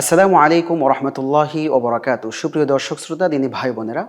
আসসালামু আলাইকুম ওরহমতুল্লাহি ওবরাকাত। সুপ্রিয় দর্শক, শ্রোতা, দিনী ভাই বোনেরা,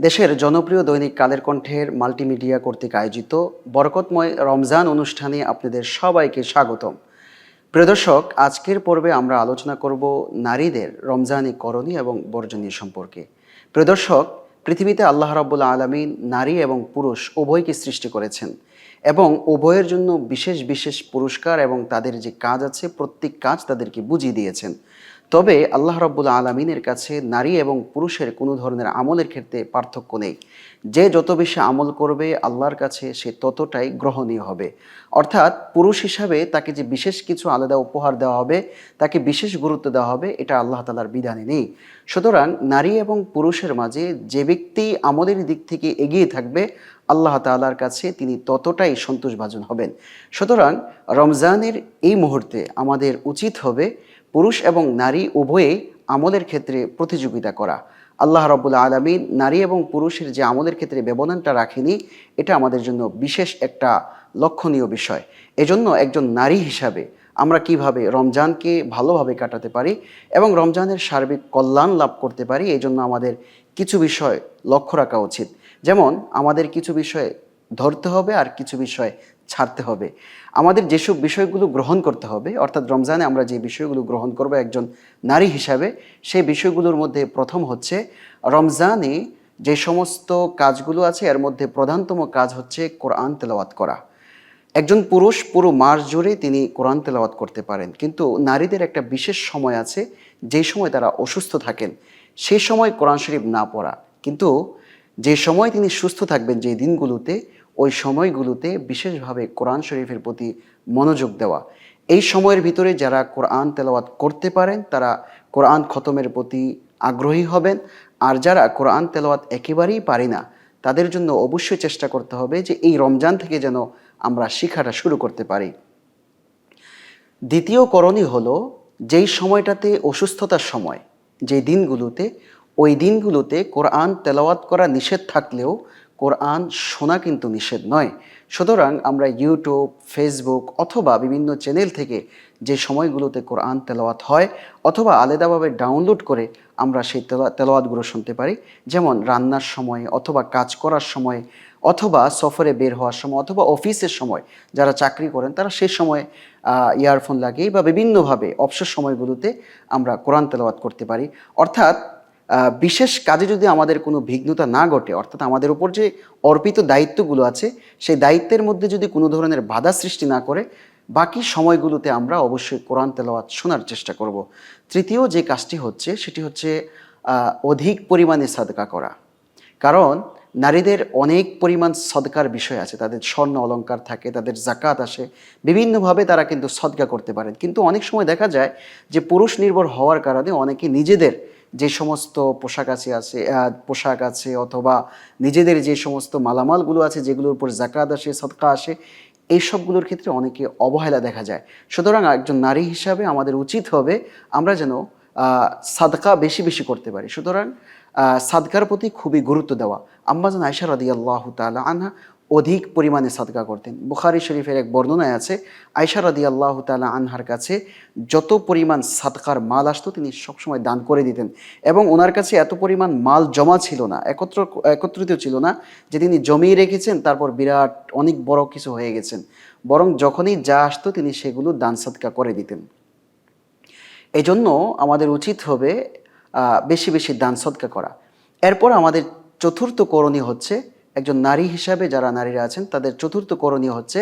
দেশের জনপ্রিয় দৈনিক কালের কণ্ঠের মাল্টিমিডিয়া কর্তৃক আয়োজিত বরকতময় রমজান অনুষ্ঠানে আপনাদের সবাইকে স্বাগতম। প্রিয় দর্শক, আজকের পর্বে আমরা আলোচনা করব নারীদের রমজানি করণীয় এবং বর্জনীয় সম্পর্কে। প্রিয় দর্শক, পৃথিবীতে আল্লাহ রাব্বুল আলমিন নারী এবং পুরুষ উভয়কে সৃষ্টি করেছেন এবং উভয়ের জন্য বিশেষ বিশেষ পুরস্কার এবং তাদের যে কাজ আছে, প্রত্যেক কাজ তাদেরকে বুঝিয়ে দিয়েছেন। তবে আল্লাহ রাব্বুল আলমিনের কাছে নারী এবং পুরুষের কোনো ধরনের আমলের ক্ষেত্রে পার্থক্য নেই। যে যত বেশি আমল করবে আল্লাহর কাছে, সে ততটাই গ্রহণীয় হবে। অর্থাৎ পুরুষ হিসাবে তাকে যে বিশেষ কিছু আলাদা উপহার দেওয়া হবে, তাকে বিশেষ গুরুত্ব দেওয়া হবে, এটা আল্লাহ তালার বিধানে নেই। সুতরাং নারী এবং পুরুষের মাঝে যে ব্যক্তি আমলের দিক থেকে এগিয়ে থাকবে, আল্লাহ তাআলার কাছে তিনি ততটাই সন্তোষভাজন হবেন। সুতরাং রমজানের এই মুহূর্তে আমাদের উচিত হবে পুরুষ এবং নারী উভয়ে আমলের ক্ষেত্রে প্রতিযোগিতা করা। আল্লাহ রবুল্লা আলমিন নারী এবং পুরুষের যে আমলের ক্ষেত্রে ব্যবধানটা রাখেনি, এটা আমাদের জন্য বিশেষ একটা লক্ষণীয় বিষয়। এজন্য একজন নারী হিসাবে আমরা কীভাবে রমজানকে ভালোভাবে কাটাতে পারি এবং রমজানের সার্বিক কল্যাণ লাভ করতে পারি এই জন্য আমাদের কিছু বিষয় লক্ষ্য রাখা উচিত। যেমন, আমাদের কিছু বিষয় ধরতে হবে আর কিছু বিষয় ছাড়তে হবে। আমাদের যেসব বিষয়গুলো গ্রহণ করতে হবে, অর্থাৎ রমজানে আমরা যে বিষয়গুলো গ্রহণ করব একজন নারী হিসাবে, সেই বিষয়গুলোর মধ্যে প্রথম হচ্ছে রমজানে যে সমস্ত কাজগুলো আছে, এর মধ্যে প্রধানতম কাজ হচ্ছে কোরআন তেলাওয়াত করা। একজন পুরুষ পুরো মাস জুড়ে তিনি কোরআন তেলাওয়াত করতে পারেন, কিন্তু নারীদের একটা বিশেষ সময় আছে যেই সময় তারা অসুস্থ থাকেন সেই সময় কোরআন শরীফ না পড়া। কিন্তু যে সময় তিনি সুস্থ থাকবেন, যে দিনগুলোতে ওই সময়গুলোতে বিশেষভাবে কোরআন শরীফের প্রতি মনোযোগ দেওয়া। এই সময়ের ভিতরে যারা কোরআন তেলাওয়াত করতে পারেন, তারা কোরআন খতমের প্রতি আগ্রহী হবেন। আর যারা কোরআন তেলাওয়াত একেবারেই পারি না, তাদের জন্য অবশ্যই চেষ্টা করতে হবে যে এই রমজান থেকে যেন আমরা শিখাটা শুরু করতে পারি। দ্বিতীয় করণীয় হলো, যেই সময়টাতে অসুস্থতার সময় যে দিনগুলোতে, ওই দিনগুলোতে কোরআন তেলাওয়াত করা নিষেধ থাকলেও কোরআন শোনা কিন্তু নিষেধ নয়। সুতরাং আমরা ইউটিউব, ফেসবুক অথবা বিভিন্ন চ্যানেল থেকে যে সময়গুলোতে কোরআন তেলাওয়াত হয় অথবা আলাদাভাবে ডাউনলোড করে আমরা সেই তেলা তেলাওয়াতগুলো শুনতে পারি। যেমন রান্নার সময় অথবা কাজ করার সময় অথবা সফরে বের হওয়ার সময় অথবা অফিসের সময় যারা চাকরি করেন তারা সেই সময় ইয়ারফোন লাগিয়ে বা বিভিন্নভাবে অবসর সময়গুলোতে আমরা কোরআন তেলাওয়াত করতে পারি। অর্থাৎ বিশেষ কাজে যদি আমাদের কোনো বিঘ্নতা না ঘটে, অর্থাৎ আমাদের উপর যে অর্পিত দায়িত্বগুলো আছে, সেই দায়িত্বের মধ্যে যদি কোনো ধরনের বাধা সৃষ্টি না করে, বাকি সময়গুলোতে আমরা অবশ্যই কোরআন তেলাওয়াত শোনার চেষ্টা করব। তৃতীয় যে কাজটি হচ্ছে, সেটি হচ্ছে অধিক পরিমাণে সাদকা করা। কারণ নারীদের অনেক পরিমাণ সদকার বিষয় আছে। তাদের স্বর্ণ অলংকার থাকে, তাদের জাকাত আসে, বিভিন্নভাবে তারা কিন্তু সদকা করতে পারেন কিন্তু অনেক সময় দেখা যায় যে পুরুষ নির্ভর হওয়ার কারণে অনেকে নিজেদের যে সমস্ত পোশাক আছে আছে পোশাক আছে অথবা নিজেদের যে সমস্ত মালামালগুলো আছে যেগুলোর উপর জাকাত আসে, সদকা আসে, এই সবগুলোর ক্ষেত্রে অনেকে অবহেলা দেখা যায়। সুতরাং একজন নারী হিসাবে আমাদের উচিত হবে আমরা যেন সাদকা বেশি বেশি করতে পারি। সুতরাং সাদকার প্রতি খুবই গুরুত্ব দেওয়া। আম্মাজান আয়সা রাদি আল্লাহ তালা আনহা অধিক পরিমাণে সাদকা করতেন। বুখারি শরীফের এক বর্ণনায় আছে আয়সা রাদি আল্লাহ তালা আনহার কাছে যত পরিমাণ সাদকার মাল আসতো, তিনি সবসময় দান করে দিতেন এবং ওনার কাছে এত পরিমাণ মাল জমা ছিল না, একত্র, একত্রিত ছিল না যে তিনি জমিয়ে রেখেছেন, তারপর বিরাট অনেক বড় কিছু হয়ে গেছেন। বরং যখনই যা আসতো, তিনি সেগুলো দান সাদকা করে দিতেন। এজন্য আমাদের উচিত হবে বেশি বেশি দান সদকা করা। এরপর আমাদের চতুর্থ করণীয় হচ্ছে একজন নারী হিসাবে যারা নারীরা আছেন, তাদের চতুর্থ করণীয় হচ্ছে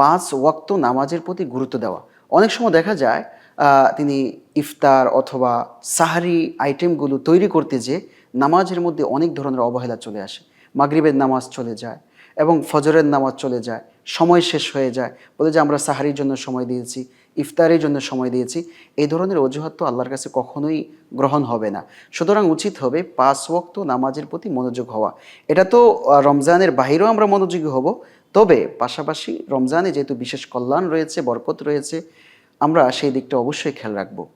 পাঁচ ওয়াক্ত নামাজের প্রতি গুরুত্ব দেওয়া। অনেক সময় দেখা যায় তিনি ইফতার অথবা সাহারি আইটেমগুলো তৈরি করতে যে নামাজের মধ্যে অনেক ধরনের অবহেলা চলে আসে। মাগরিবের নামাজ চলে যায় এবং ফজরের নামাজ চলে যায়, সময় শেষ হয়ে যায়। বলে যে আমরা সাহারির জন্য সময় দিয়েছি ইফতারের জন্য সময় দিয়েছি। এই ধরনের অজুহাত তো আল্লাহর কাছে কখনোই গ্রহণ হবে না। সুতরাং উচিত হবে পাঁচ ওয়াক্ত নামাজের প্রতি মনোযোগ হওয়া। এটা তো রমজানের বাহিরেও আমরা মনোযোগী হব। তবে পাশাপাশি রমজানে যেহেতু বিশেষ কল্যাণ রয়েছে, বরকত রয়েছে, আমরা সেই দিকটা অবশ্যই খেয়াল রাখব।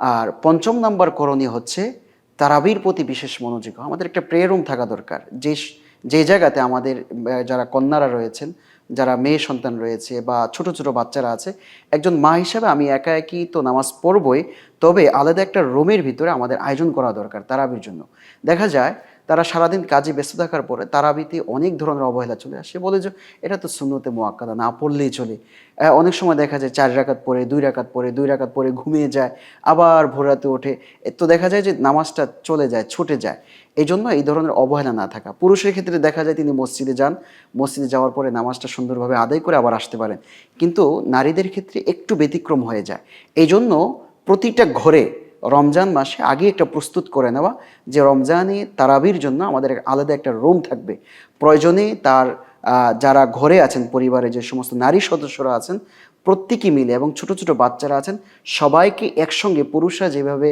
আর পঞ্চম নাম্বার করণীয় হচ্ছে তারাবির প্রতি বিশেষ মনোযোগ আমাদের একটা প্রে রুম থাকা দরকার। যে যে জায়গাতে আমাদের যারা কন্যারা রয়েছেন যারা মেয়ে সন্তান রয়েছে বা ছোট ছোট বাচ্চারা আছে, একজন মা হিসাবে আমি একা একই তো নামাজ পড়বই, তবে আলাদা একটা রুমের ভিতরে আমাদের আয়োজন করা দরকার তারাবির জন্য। দেখা যায়, তারা সারাদিন কাজে ব্যস্ত থাকার পরে তারাবিতে অনেক ধরনের অবহেলা চলে আসে। বলে যে, এটা তো শূন্যতে মোয়াক্কাদা না পড়লেই চলে। অনেক সময় দেখা যায়, চার রাকাত পরে দুই রাকাত পরে দুই রাকাত পরে ঘুমিয়ে যায়, আবার ভোরাতে ওঠে। তো দেখা যায় যে, নামাজটা চলে যায়, ছুটে যায়। এই জন্য এই ধরনের অবহেলা না থাকা। পুরুষের ক্ষেত্রে দেখা যায় তিনি মসজিদে যান, মসজিদে যাওয়ার পরে নামাজটা সুন্দরভাবে আদায় করে আবার আসতে পারেন। কিন্তু নারীদের ক্ষেত্রে একটু ব্যতিক্রম হয়ে যায়। এই জন্য প্রতিটা ঘরে রমজান মাসে আগে একটা প্রস্তুত করে নেওয়া যে রমজানে তারাবির জন্য আমাদের আলাদা একটা রুম থাকবে। প্রয়োজনে তার যারা ঘরে আছেন পরিবারে যে সমস্ত নারী সদস্যরা আছেন প্রত্যেকে মিলে এবং ছোট ছোট বাচ্চারা আছেন, সবাইকে একসঙ্গে পুরুষরা যেভাবে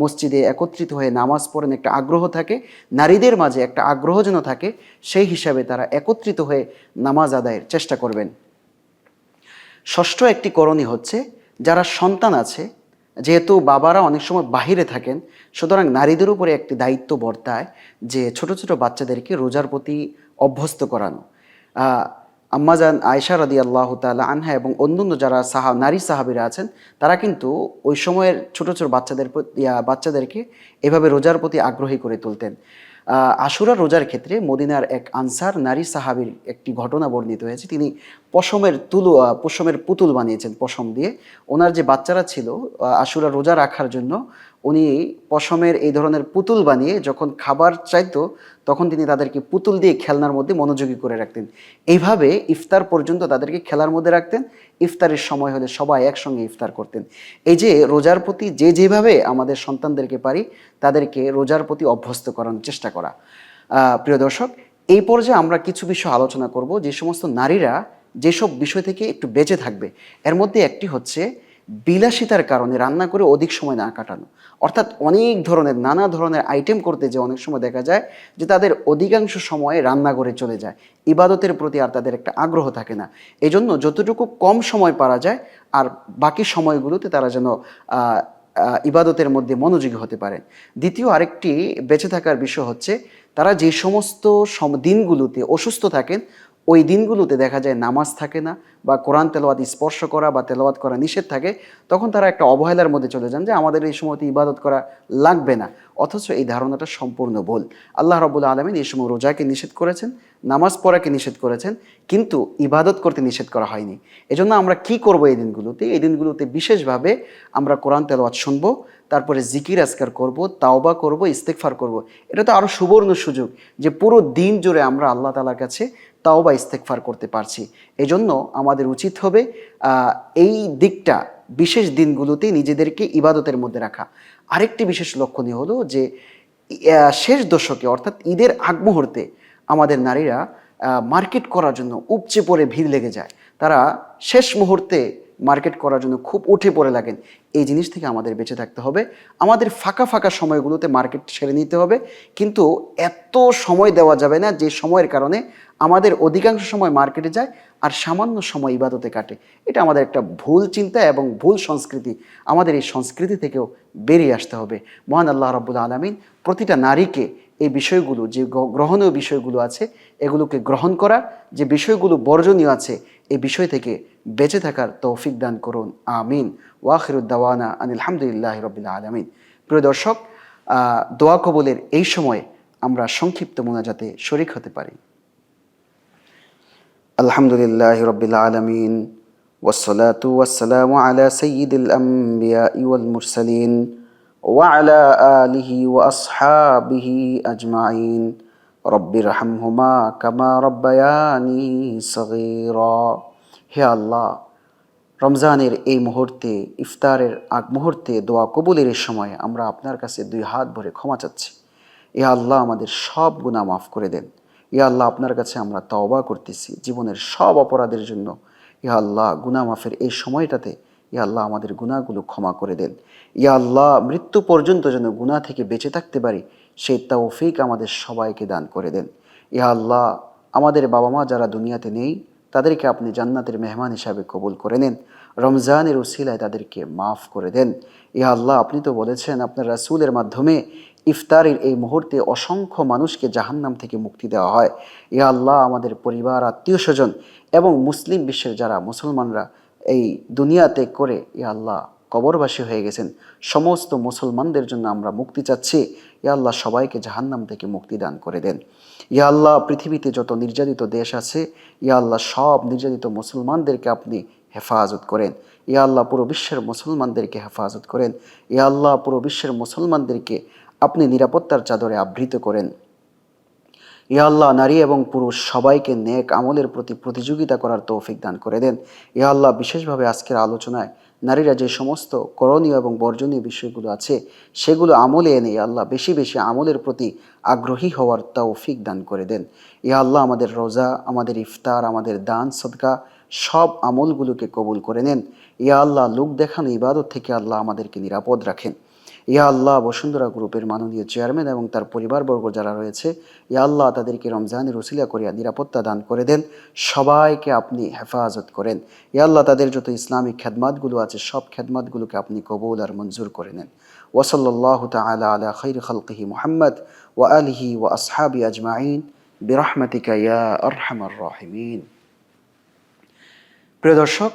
মসজিদে একত্রিত হয়ে নামাজ পড়েন একটা আগ্রহ থাকে, নারীদের মাঝে একটা আগ্রহ যেন থাকে, সেই হিসাবে তারা একত্রিত হয়ে নামাজ আদায়ের চেষ্টা করবেন। ষষ্ঠ একটি করণীয় হচ্ছে, যারা সন্তান আছে, যেহেতু বাবারা অনেক সময় বাহিরে থাকেন, সুতরাং নারীদের উপরে একটি দায়িত্ব বর্তায় যে ছোট ছোট বাচ্চাদেরকে রোজার প্রতি অভ্যস্ত করানো। আম্মাজান আয়সা রদি আল্লাহ তালা আনহা এবং অন্যান্য যারা সাহা, নারী সাহাবিরা আছেন, তারা কিন্তু ওই সময়ের ছোট ছোট বাচ্চাদের বাচ্চাদেরকে এভাবে রোজার প্রতি আগ্রহী করে তুলতেন। আশুরা রোজার ক্ষেত্রে মদিনার এক আনসার নারী সাহাবীর একটি ঘটনা বর্ণিত হয়েছে। তিনি পশমের তুলো পশমের পুতুল বানিয়েছেন পশম দিয়ে। ওনার যে বাচ্চারা ছিল আশুরা রোজা রাখার জন্য উনি পশমের এই ধরনের পুতুল বানিয়ে যখন খাবার চাইতো, তখন তিনি তাদেরকে পুতুল দিয়ে খেলনার মধ্যে মনোযোগী করে রাখতেন। এইভাবে ইফতার পর্যন্ত তাদেরকে খেলার মধ্যে রাখতেন। ইফতারের সময় হলে সবাই একসঙ্গে ইফতার করতেন। এই যে রোজার প্রতি যে যেভাবে আমাদের সন্তানদেরকে পারি, তাদেরকে রোজার প্রতি অভ্যস্ত করানোর চেষ্টা করা। প্রিয় দর্শক, এই পর্যায়ে আমরা কিছু বিষয় আলোচনা করব। যে সমস্ত নারীরা যেসব বিষয় থেকে একটু বেঁচে থাকবে, এর মধ্যে একটি হচ্ছে বিলাসিতার কারণে রান্না করে অধিক সময় না কাটানো। অর্থাৎ অনেক ধরনের, নানা ধরনের আইটেম করতে যে অনেক সময় দেখা যায় যে তাদের অধিকাংশ সময় রান্নাঘরে চলে যায়। ইবাদতের প্রতি আর তাদের একটা আগ্রহ থাকে না। এই জন্য যতটুকু কম সময় পারা যায়, আর বাকি সময়গুলোতে তারা যেন ইবাদতের মধ্যে মনোযোগী হতে পারেন। দ্বিতীয় আরেকটি বেঁচে থাকার বিষয় হচ্ছে, তারা যে সমস্ত সম- দিনগুলোতে অসুস্থ থাকেন ওই দিনগুলোতে দেখা যায় নামাজ থাকে না বা কোরআন তেলাওয়াত স্পর্শ করা বা তেলাওয়াত করা নিষেধ থাকে, তখন তারা একটা অবহেলার মধ্যে চলে যান যে আমাদের এই সময়তে ইবাদত করা লাগবে না। অথচ এই ধারণাটা সম্পূর্ণ ভুল। আল্লাহ রবুল আলমিন এই সময় রোজাকে নিষেধ করেছেন, নামাজ পড়াকে নিষেধ করেছেন, কিন্তু ইবাদত করতে নিষেধ করা হয়নি। এজন্য আমরা কি করব এই দিনগুলোতে? এই দিনগুলোতে বিশেষভাবে আমরা কোরআন তেলাওয়াত শুনব, তারপরে জিকির আজকার করব, তাওবা করব ইস্তেকফার করব। এটা তো আরও সুবর্ণ সুযোগ যে পুরো দিন জুড়ে আমরা আল্লাহ তালার কাছে তাওবা ইস্তেকফার করতে পারছি। এজন্য আমাদের উচিত হবে এই দিকটা, বিশেষ দিনগুলোতে নিজেদেরকে ইবাদতের মধ্যে রাখা। আরেকটি বিশেষ লক্ষণীয় হলো যে শেষ দশকে, অর্থাৎ ঈদের আগ মুহূর্তে আমাদের নারীরা মার্কেট করার জন্য উপচে পড়ে ভিড় লেগে যায়। তারা শেষ মুহূর্তে মার্কেট করার জন্য খুব উঠে পড়ে লাগেন, এই জিনিস থেকে আমাদের বেঁচে থাকতে হবে। আমাদের ফাঁকা ফাঁকা সময়গুলোতে মার্কেট সেরে নিতে হবে। কিন্তু এত সময় দেওয়া যাবে না যে সময়ের কারণে আমাদের অধিকাংশ সময় মার্কেটে যায় আর সামান্য সময় ইবাদতে কাটে। এটা আমাদের একটা ভুল চিন্তা এবং ভুল সংস্কৃতি। আমাদের এই সংস্কৃতি থেকেও বেরিয়ে আসতে হবে। মহান আল্লাহ রব্বুল আলমিন প্রতিটা নারীকে এই বিষয়গুলো যে গ- গ্রহণীয় বিষয়গুলো আছে এগুলোকে গ্রহণ করা যে বিষয়গুলো বর্জনীয় আছে এই বিষয় থেকে বেঁচে থাকার তৌফিক দান করুন আমিন ওয়াখিরুদ্দাওয়ানা আনিলহামদুলিল্লাহ রবিল্লা আলমিন প্রিয় দর্শক আহ, দোয়া কবলের এই সময়ে আমরা সংক্ষিপ্ত মোনাজাতে শরিক হতে পারি আলহামদুলিল্লাহ রবিল আলমিন والصلاة والسلام على سيد الأنبياء والمرسلين وعلى آله وأصحابه أجمعين رب ارحمهما كما ربياني صغيرا হে আল্লাহ রমজানের এই মুহূর্তে ইফতারের আগ মুহূর্তে দোয়া কবুলের এই সময় আমরা আপনার কাছে দুই হাত ভরে ক্ষমা চাচ্ছি এ আল্লাহ আমাদের সব গুনাহ মাফ করে দেন ইয়া আল্লাহ আপনার কাছে আমরা তওবা করতেছি জীবনের সব অপরাধের জন্য ইয়া আল্লাহ গুনাহ মাফের এই সময়টাতে ইয়া আল্লাহ আমাদের গুনাহগুলো ক্ষমা করে দেন। ইয়া আল্লাহ, মৃত্যু পর্যন্ত যেন গুনাহ থেকে বেঁচে থাকতে পারি, সেই তৌফিক আমাদের সবাইকে দান করে দেন। ইয়া আল্লাহ, আমাদের বাবা মা যারা দুনিয়াতে নেই, তাদেরকে আপনি জান্নাতের মেহমান হিসাবে কবুল করে নেন। রমজানের উসিলায় তাদেরকে মাফ করে দেন। ইয়া আল্লাহ, আপনি তো বলেছেন আপনার রাসূলের মাধ্যমে ইফতারের এই মুহূর্তে অসংখ্য মানুষকে জাহান্নাম থেকে মুক্তি দেওয়া হয়। ইয়া আল্লাহ, আমাদের পরিবার আত্মীয় স্বজন এবং মুসলিম বিশ্বের যারা মুসলমানরা এই দুনিয়াতে করে ইয়া আল্লাহ কবরবাসী হয়ে গেছেন। সমস্ত মুসলমানদের জন্য আমরা মুক্তি চাচ্ছি। ইয়া আল্লাহ সবাইকে জাহান্নাম থেকে মুক্তি দান করে দেন। ইয়া আল্লাহ পৃথিবীতে যত নির্যাতিত দেশ আছে ইয়া আল্লাহ সব নির্যাতিত মুসলমানদেরকে আপনি হেফাজত করেন। ইয়া আল্লাহ পুরো বিশ্বের মুসলমানদেরকে হেফাজত করেন। ইয়া আল্লাহ পুরো বিশ্বের মুসলমানদেরকে আপনি নিরাপত্তার চাদরে আবৃত করেন। আল্লাহ, নারী এবং পুরুষ সবাইকে নেক আমলের প্রতি প্রতিযোগিতা করার তৌফিক দান করে দেন। আল্লাহ, বিশেষভাবে আজকের আলোচনায় নারীরা যে সমস্ত করণীয় এবং বর্জনীয় বিষয়গুলো আছে, সেগুলো আমলে এনে আল্লাহ বেশি বেশি আমলের প্রতি আগ্রহী হওয়ার তৌফিক দান করে দেন। আল্লাহ, আমাদের রোজা, আমাদের ইফতার, আমাদের দান, সদকা, সব আমলগুলোকে কবুল করে নেন। ইয়া আল্লাহ, লোক দেখানো ইবাদত থেকে আল্লাহ আমাদেরকে নিরাপদ রাখেন। ইয়া আল্লাহ, বসুন্ধরা গ্রুপের মাননীয় চেয়ারম্যান এবং তার পরিবারবর্গ যারা রয়েছে, ইয়া আল্লাহ, তাদেরকে রমজানের রসিলা করিয়া নিরাপত্তা দান করে দেন। সবাইকে আপনি হেফাজত করেন। ইয়া আল্লাহ, তাদের যত ইসলামিক খেদমাতগুলো আছে, সব খেদমাতগুলোকে আপনি কবুল আর মঞ্জুর করে নেন। ওসল্লাহ তালা আলা খৈর খালকিহি মোহাম্মদ ও আলিহি ও আসহাবি আজমাইন। বিরহমতিকা ইয়া আরহামার রাহিমিন। প্রিয় দর্শক,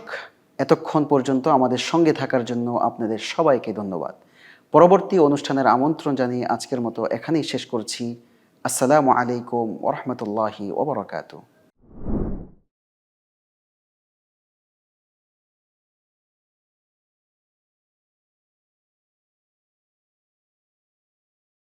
এতক্ষণ পর্যন্ত আমাদের সঙ্গে থাকার জন্য আপনাদের সবাইকে ধন্যবাদ। পরবর্তী অনুষ্ঠানের আমন্ত্রণ জানিয়ে আজকের মতো এখানেই শেষ করছি। আসসালামু আলাইকুম ওরহমতুল্লাহি ওবরাকাতু